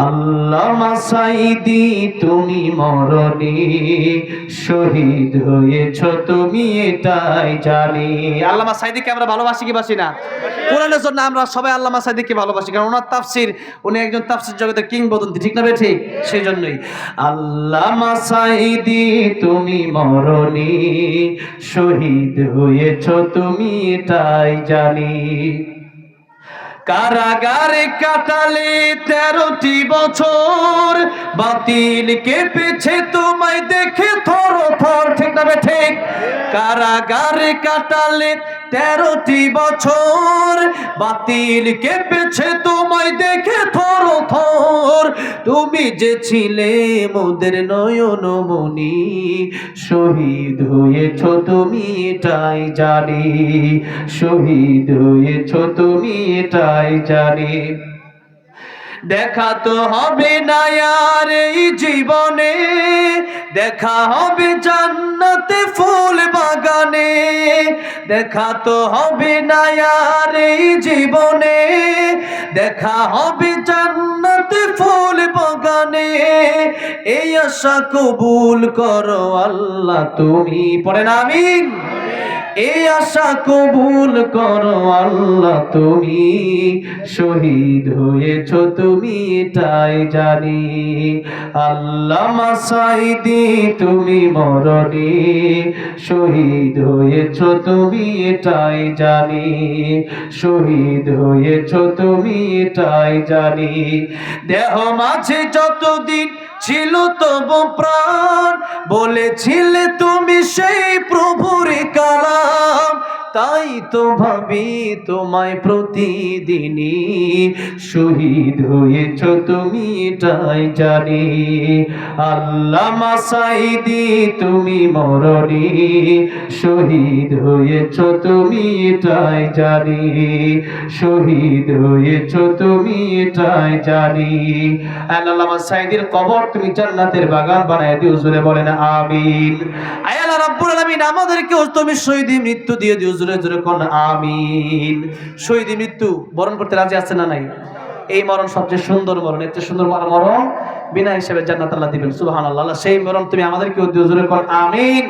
আল্লাহ মাসাইদি তুমি মরণি শহীদ হয়েছ তুমি এটাই জানি। আল্লামা সাইদিকে আমরা ভালোবাসি কি বাসি না? কোরআনের জন্য আমরা সবাই আল্লামা সাইদিককে ভালোবাসি কারণ ওনার তাফসির উনি একজন তাফসির জগতের কিংবদন্তি ঠিক না বে ঠিক সেই জন্যই আল্লামা সাইদি তুমি মরণি শহীদ হয়েছ তুমি এটাই জানি। কারাগারে কাটালে তেরোটি বছর। বাতিল কেঁপেছে তোমায় দেখে থর থর। ঠিক না ঠিক? কারাগারে কাটালে তেরোটি বছর। বাতিল কেঁপেছে তোমায় দেখে তুমি যে ছিলে মোদের নয়ন মনি শহীদ হয়েছ তুমি এটাই জানি, শহীদ হয়েছ তুমি এটাই জানি। দেখা তো হবে না আর এই জীবনে, দেখা হবে জান্নাতে ফুল দেখা তো হবে না আর এই জীবনে। দেখা হবে জান্নাতে ফুল বাগানে, এই আশা কবুল করো আল্লাহ তুমি। পড়েন আমিন? এই আশা কবুল করো আল্লাহ, তুমি শহীদ হয়েছ, তুমি এটাই জানি। আল্লাহ মাসাইদি, তুমি মরণি শহীদ হয়েছ, তুমি এটাই জানি। শহীদ হয়েছ, তুমি এটাই জানি। দেহ মাঝে যতদিন ছিল তবু প্রাণ, বলেছিলে তুমি সেই প্রভুর তাই তো ভাবি তোমায় প্রতিদিনই শহীদ হয়েছ তুমি, এটাই জানি। আল্লাহ মাসাইদি, তুমি মরণি শহীদ হয়েছ তুমি, এটাই জানি। শহীদ হয়েছ তুমি, এটাই জানি। আল্লাহ মাসাইদির কবর তুমি জান্নাতের বাগান বানায় দিও জুড়ে বলেন, আমিন। রাব্বুল আলামিন আমাদেরকে তুমি শহীদি মৃত্যু দিয়ে দিও। জোরে জোরে কোন, আমিন। শহীদি মৃত্যু বরণ করতে রাজি আছে না নাই? এই মরণ সবচেয়ে সুন্দর মরণ এত সুন্দর সুন্দর মরণ বিনা হিসেবে জান্নাত আল্লাহ দিবেন। সুবহানাল্লাহ, আল্লাহ, সেই মরণ তুমি আমাদেরকে দিও। জোরে কোন, আমিন।